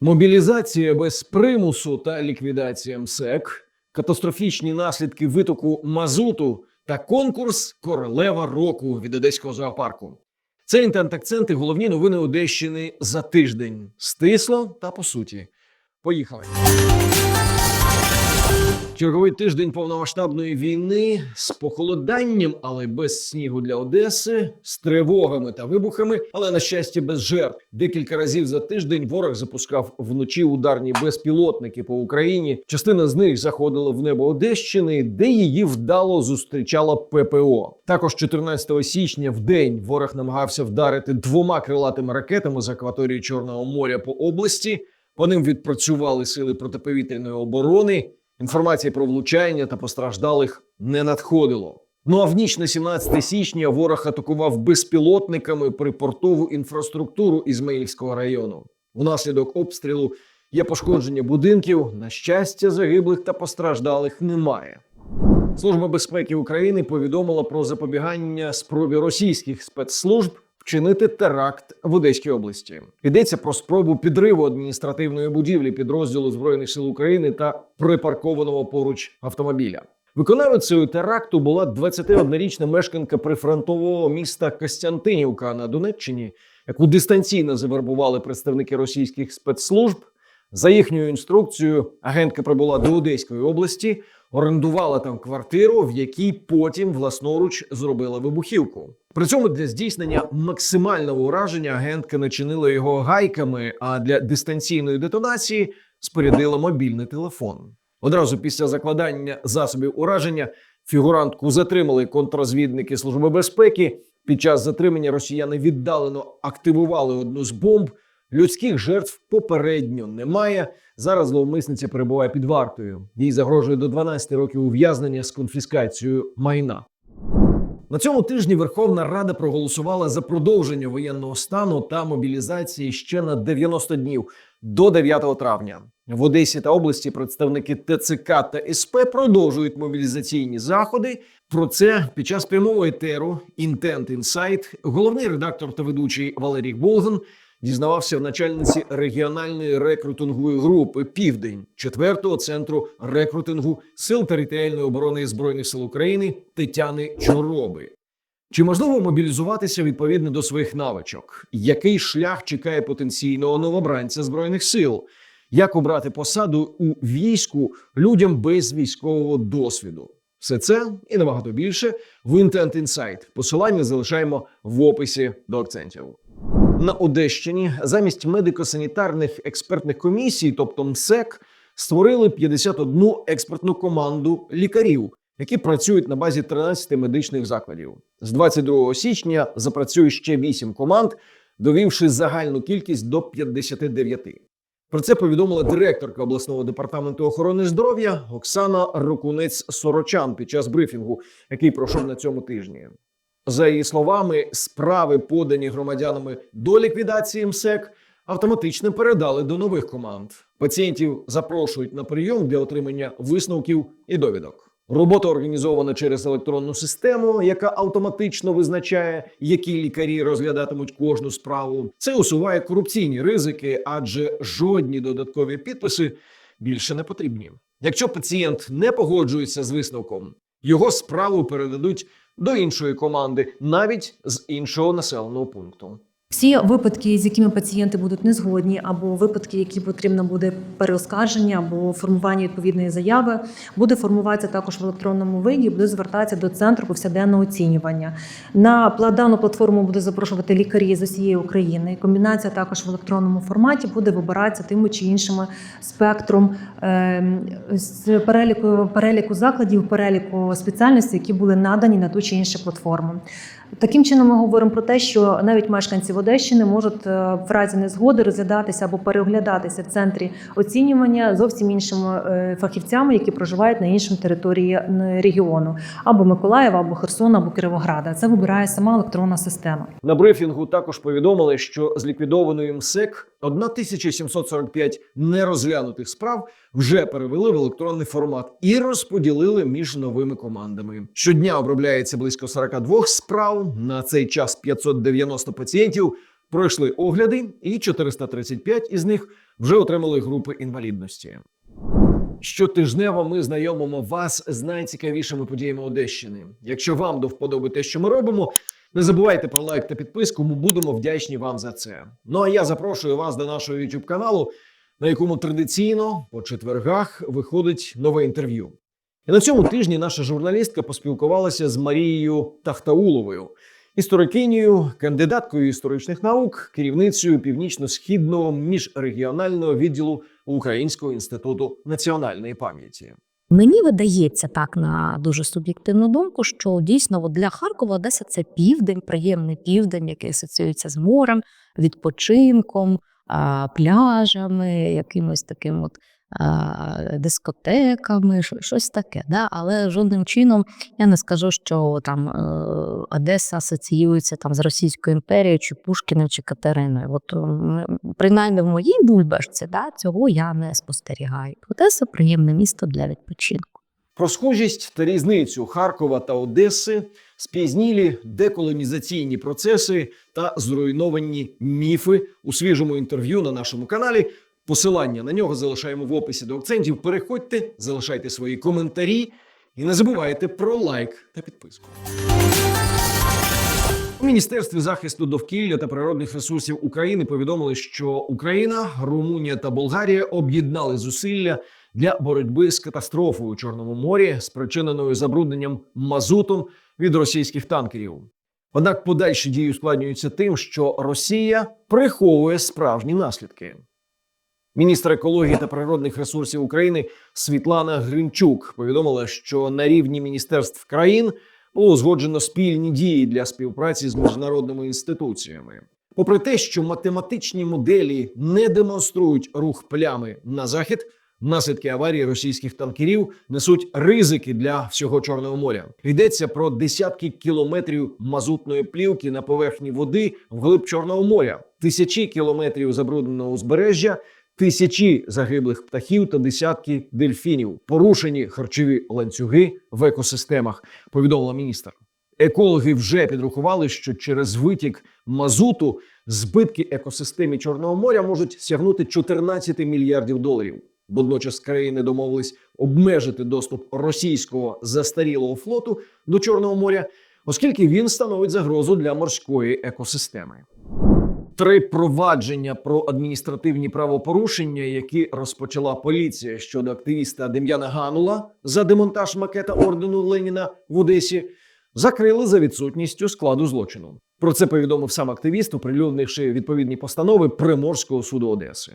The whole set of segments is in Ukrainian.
Мобілізація без примусу та ліквідація МСЕК, катастрофічні наслідки витоку мазуту та конкурс Королева року від Одеського зоопарку. Це інтент-акценти, головні новини Одещини за тиждень. Стисло та по суті. Поїхали. Черговий тиждень повномасштабної війни з похолоданням, але без снігу для Одеси, з тривогами та вибухами, але на щастя без жертв. Декілька разів за тиждень ворог запускав вночі ударні безпілотники по Україні. Частина з них заходила в небо Одещини, де її вдало зустрічала ППО. Також 14 січня в день ворог намагався вдарити двома крилатими ракетами з акваторії Чорного моря по області. По ним відпрацювали сили протиповітряної оборони. Інформації про влучання та постраждалих не надходило. Ну а в ніч на 17 січня ворог атакував безпілотниками припортову інфраструктуру Ізмаїльського району. Внаслідок обстрілу є пошкодження будинків. На щастя, загиблих та постраждалих немає. Служба безпеки України повідомила про запобігання спробі російських спецслужб вчинити теракт в Одеській області. Йдеться про спробу підриву адміністративної будівлі підрозділу збройних сил України та припаркованого поруч автомобіля. Виконавицею теракту була 21-річна мешканка прифронтового міста Костянтинівка на Донеччині, яку дистанційно завербували представники російських спецслужб. За їхньою інструкцією, агентка прибула до Одеської області, орендувала там квартиру, в якій потім власноруч зробила вибухівку. При цьому для здійснення максимального ураження агентка начинила його гайками, а для дистанційної детонації спорядила мобільний телефон. Одразу після закладання засобів ураження фігурантку затримали контррозвідники Служби безпеки. Під час затримання росіяни віддалено активували одну з бомб. Людських жертв попередньо немає. Зараз зловмисниця перебуває під вартою. Їй загрожує до 12 років ув'язнення з конфіскацією майна. На цьому тижні Верховна Рада проголосувала за продовження воєнного стану та мобілізації ще на 90 днів до 9 травня. В Одесі та області представники ТЦК та СП продовжують мобілізаційні заходи. Про це під час прямого етеру Intent Insight головний редактор та ведучий Валерій Болган дізнавався в начальниці регіональної рекрутингової групи Південь 4-го центру рекрутингу Сил територіальної оборони Збройних сил України Тетяни Чороби. Чи можливо мобілізуватися відповідно до своїх навичок? Який шлях чекає потенційного новобранця збройних сил? Як обрати посаду у війську людям без військового досвіду? Все це і набагато більше в Intent Insight. Посилання залишаємо в описі до акцентів. На Одещині замість медико-санітарних експертних комісій, тобто МСЕК, створили 51 експертну команду лікарів, які працюють на базі 13 медичних закладів. З 22 січня запрацює ще 8 команд, довівши загальну кількість до 59. Про це повідомила директорка обласного департаменту охорони здоров'я Оксана Рокунець Сорочан під час брифінгу, який пройшов на цьому тижні. За її словами, справи, подані громадянами до ліквідації МСЕК, автоматично передали до нових команд. Пацієнтів запрошують на прийом для отримання висновків і довідок. Робота організована через електронну систему, яка автоматично визначає, які лікарі розглядатимуть кожну справу. Це усуває корупційні ризики, адже жодні додаткові підписи більше не потрібні. Якщо пацієнт не погоджується з висновком, його справу передадуть до іншої команди, навіть з іншого населеного пункту. Всі випадки, з якими пацієнти будуть незгодні, або випадки, які потрібно буде переоскарження або формування відповідної заяви, буде формуватися також в електронному виді, буде звертатися до центру повсякденного оцінювання. На дану платформу буде запрошувати лікарі з усієї України. Комбінація також в електронному форматі буде вибиратися тими чи іншими спектром е, з переліку переліку закладів, переліку спеціальностей, які були надані на ту чи іншу платформу. Таким чином, ми говоримо про те, що навіть мешканці Одещини можуть е, в разі незгоди розглядатися або переоглядатися в центрі оцінювання зовсім іншими е, фахівцями, які проживають на іншому території регіону, або Миколаєва, або Херсона, або Кіровограда. Це вибирає сама електронна система. На брифінгу також повідомили, що з ліквідованою МСЕК 1745 нерозглянутих справ вже перевели в електронний формат і розподілили між новими командами. Щодня обробляється близько 42 справ. На цей час 590 пацієнтів пройшли огляди, і 435 із них вже отримали групи інвалідності. Щотижнево ми знайомимо вас з найцікавішими подіями Одещини. Якщо вам до вподоби те, що ми робимо, не забувайте про лайк та підписку. Ми будемо вдячні вам за це. Ну а я запрошую вас до нашого youtube каналу, на якому традиційно по четвергах виходить нове інтерв'ю. І на цьому тижні наша журналістка поспілкувалася з Марією Тахтауловою, історикинею, кандидаткою історичних наук, керівницею північно-східного міжрегіонального відділу Українського інституту національної пам'яті. Мені видається так на дуже суб'єктивну думку, що дійсно от для Харкова Одеса це південь, приємний південь, який асоціюється з морем, відпочинком, пляжами, якимось таким от. А, Дискотеками, що- щось таке, да? але жодним чином я не скажу, що там е, Одеса асоціюється там з Російською імперією, чи Пушкіним, чи Катериною. От принаймні в моїй бульбашці да, цього я не спостерігаю. Одеса приємне місто для відпочинку. Про схожість та різницю Харкова та Одеси, спізнілі деколонізаційні процеси та зруйновані міфи у свіжому інтерв'ю на нашому каналі. Посилання на нього залишаємо в описі до акцентів. Переходьте, залишайте свої коментарі і не забувайте про лайк та підписку. У Міністерстві захисту довкілля та природних ресурсів України повідомили, що Україна, Румунія та Болгарія об'єднали зусилля для боротьби з катастрофою у Чорному морі, спричиненою забрудненням мазутом від російських танкерів. Однак подальші дії ускладнюються тим, що Росія приховує справжні наслідки. Міністр екології та природних ресурсів України Світлана Гринчук повідомила, що на рівні міністерств країн було узгоджено спільні дії для співпраці з міжнародними інституціями. Попри те, що математичні моделі не демонструють рух плями на захід, наслідки аварії російських танкерів несуть ризики для всього Чорного моря. Йдеться про десятки кілометрів мазутної плівки на поверхні води вглиб Чорного моря, тисячі кілометрів забрудненого узбережжя, тисячі загиблих птахів та десятки дельфінів, порушені харчові ланцюги в екосистемах. Повідомила міністр. Екологи вже підрахували, що через витік мазуту збитки екосистемі Чорного моря можуть сягнути 14 мільярдів доларів. Водночас країни домовились обмежити доступ російського застарілого флоту до Чорного моря, оскільки він становить загрозу для морської екосистеми. Три провадження про адміністративні правопорушення, які розпочала поліція щодо активіста Дем'яна Ганула за демонтаж макета ордену Леніна в Одесі, закрили за відсутністю складу злочину. Про це повідомив сам активіст, оприлюднивши відповідні постанови Приморського суду Одеси.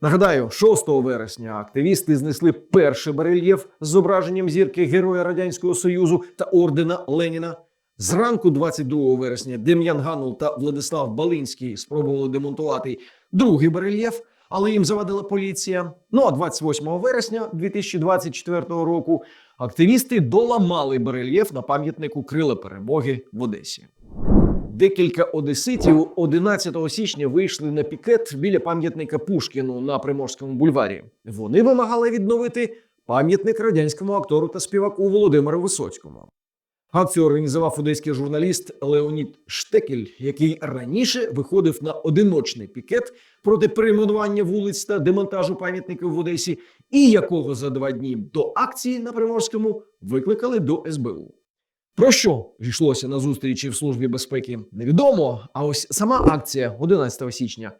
Нагадаю, 6 вересня активісти знесли перший барельєф з зображенням зірки Героя Радянського Союзу та ордена Леніна. Зранку, 22 вересня, Дем'ян Ганул та Владислав Балинський спробували демонтувати другий барельєф, але їм завадила поліція. Ну а 28 вересня 2024 року активісти доламали барельєф на пам'ятнику Крила Перемоги в Одесі. Декілька одеситів 11 січня вийшли на пікет біля пам'ятника Пушкіну на Приморському бульварі. Вони вимагали відновити пам'ятник радянському актору та співаку Володимиру Висоцькому. Акцію організував одеський журналіст Леонід Штекель, який раніше виходив на одиночний пікет проти перейменування вулиць та демонтажу пам'ятників в Одесі, і якого за два дні до акції на Приморському викликали до СБУ. Про що йшлося на зустрічі в службі безпеки, невідомо. А ось сама акція 11 січня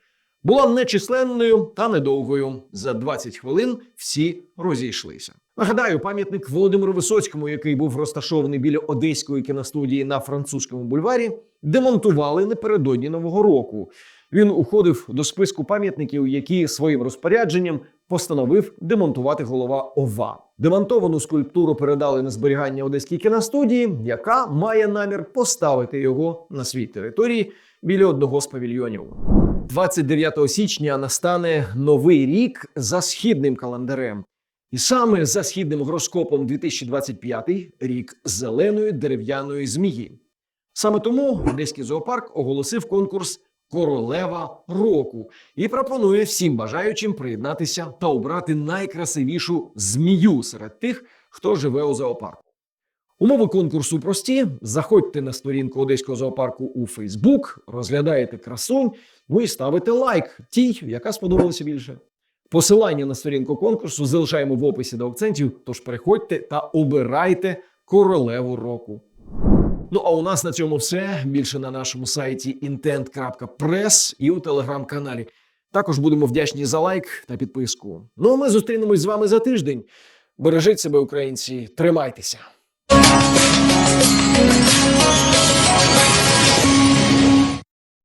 була нечисленною та недовгою. За 20 хвилин всі розійшлися. Нагадаю, пам'ятник Володимиру Висоцькому, який був розташований біля одеської кіностудії на французькому бульварі, демонтували напередодні нового року. Він уходив до списку пам'ятників, які своїм розпорядженням постановив демонтувати голова ОВА. Демонтовану скульптуру передали на зберігання одеській кіностудії, яка має намір поставити його на свій території біля одного з павільйонів. 29 січня настане новий рік за східним календарем. І саме за східним гороскопом 2025 рік зеленої дерев'яної змії. Саме тому Одеський зоопарк оголосив конкурс Королева року і пропонує всім бажаючим приєднатися та обрати найкрасивішу змію серед тих, хто живе у зоопарку. Умови конкурсу прості. Заходьте на сторінку Одеського зоопарку у Фейсбук, розглядаєте красунь, ну і ставите лайк тій, яка сподобалася більше. Посилання на сторінку конкурсу залишаємо в описі до акцентів, тож переходьте та обирайте королеву року. Ну а у нас на цьому все. Більше на нашому сайті intent.press і у телеграм-каналі. Також будемо вдячні за лайк та підписку. Ну а ми зустрінемось з вами за тиждень. Бережіть себе, українці, тримайтеся.